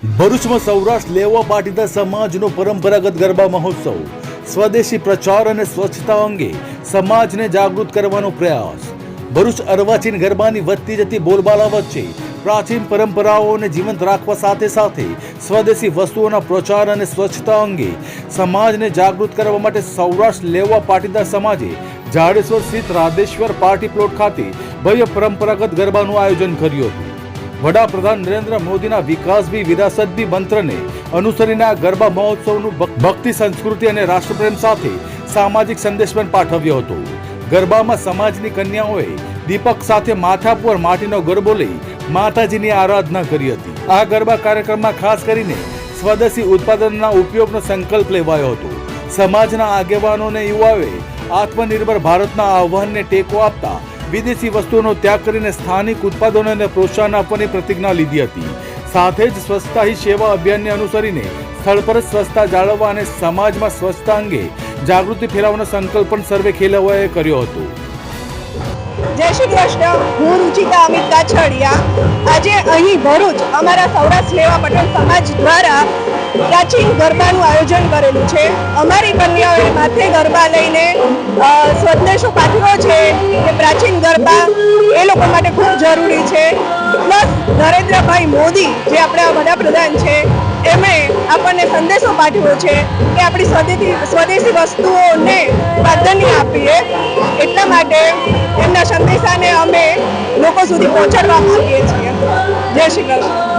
ભરૂચમાં સૌરાષ્ટ્ર લેવા પાટીદાર સમાજનો પરંપરાગત ગરબા મહોત્સવ. સ્વદેશી પ્રચાર અને સ્વચ્છતા અંગે સમાજને જાગૃત કરવાનો પ્રયાસ. ભરૂચ અર્વાચીન ગરબાની વધતી જતી બોલબાલા વચ્ચે પ્રાચીન પરંપરાઓને જીવંત રાખવા સાથે સાથે સ્વદેશી વસ્તુઓના પ્રચાર અને સ્વચ્છતા અંગે સમાજને જાગૃત કરવા માટે સૌરાષ્ટ્ર લેવા પાટીદાર સમાજે જાડેશ્વર સ્થિત રાધેશ્વર પાર્ટી પ્લોટ ખાતે ભવ્ય પરંપરાગત ગરબાનું આયોજન કર્યું હતું. વડાપ્રધાન નરેન્દ્ર મોદીના વિકાસ બી વિરાસત બી મંત્રને અનુસરીને આ ગરબા મહોત્સવનું ભક્તિ સંસ્કૃતિ અને રાષ્ટ્રપ્રેમ સાથે સામાજિક સંદેશ પણ પાઠવ્યો હતો. ગરબામાં સમાજની કન્યાઓએ દીપક સાથે માથા પર માટીનો ગરબો લઈ માતાજીની આરાધના કરી હતી. આ ગરબા કાર્યક્રમમાં ખાસ કરીને સ્વદેશી ઉત્પાદનના ઉપયોગનો સંકલ્પ લેવાયો હતો. સમાજના આગેવાનોને યુવાઓએ આત્મનિર્ભર ભારતના આહ્વાનને ટેકો આપતા વિદેશી વસ્તુઓનો ત્યાગ કરીને સ્થાનિક ઉત્પાદનોને પ્રોત્સાહન આપવાની પ્રતિજ્ઞા લીધી હતી. સાથે જ સ્વચ્છતા સેવા અભિયાનને અનુસરીને સ્થળ પર સ્વચ્છતા જાળવવા અને સમાજમાં સ્વચ્છતા અંગે જાગૃતિ ફેલાવવાનો સંકલ્પ પણ સર્વે ખેલવાએ કર્યો હતો. જય શ્રી કૃષ્ણ. હું રુચિતા અમિત કાછડિયા. આજે અહીં ભરૂચ અમારા સૌરાષ્ટ્ર લેવા પટેલ સમાજ દ્વારા પ્રાચીન ગરબાનું આયોજન કરેલું છે. અમારી કન્યાઓએ માથે ગરબા લઈને કે પ્રાચીન ગરબા એ લોકો માટે ખૂબ જરૂરી છે. પ્લસ નરેન્દ્રભાઈ મોદી જે આપણા વડાપ્રધાન છે, એમણે આપણને સંદેશો પાઠવ્યો છે કે આપણી સ્વદેશી સ્વદેશી વસ્તુઓને પ્રાધાન્ય આપીએ. એટલા માટે એમના સંદેશાને અમે લોકો સુધી પહોંચાડવા માંગીએ છીએ. જય શ્રી કૃષ્ણ.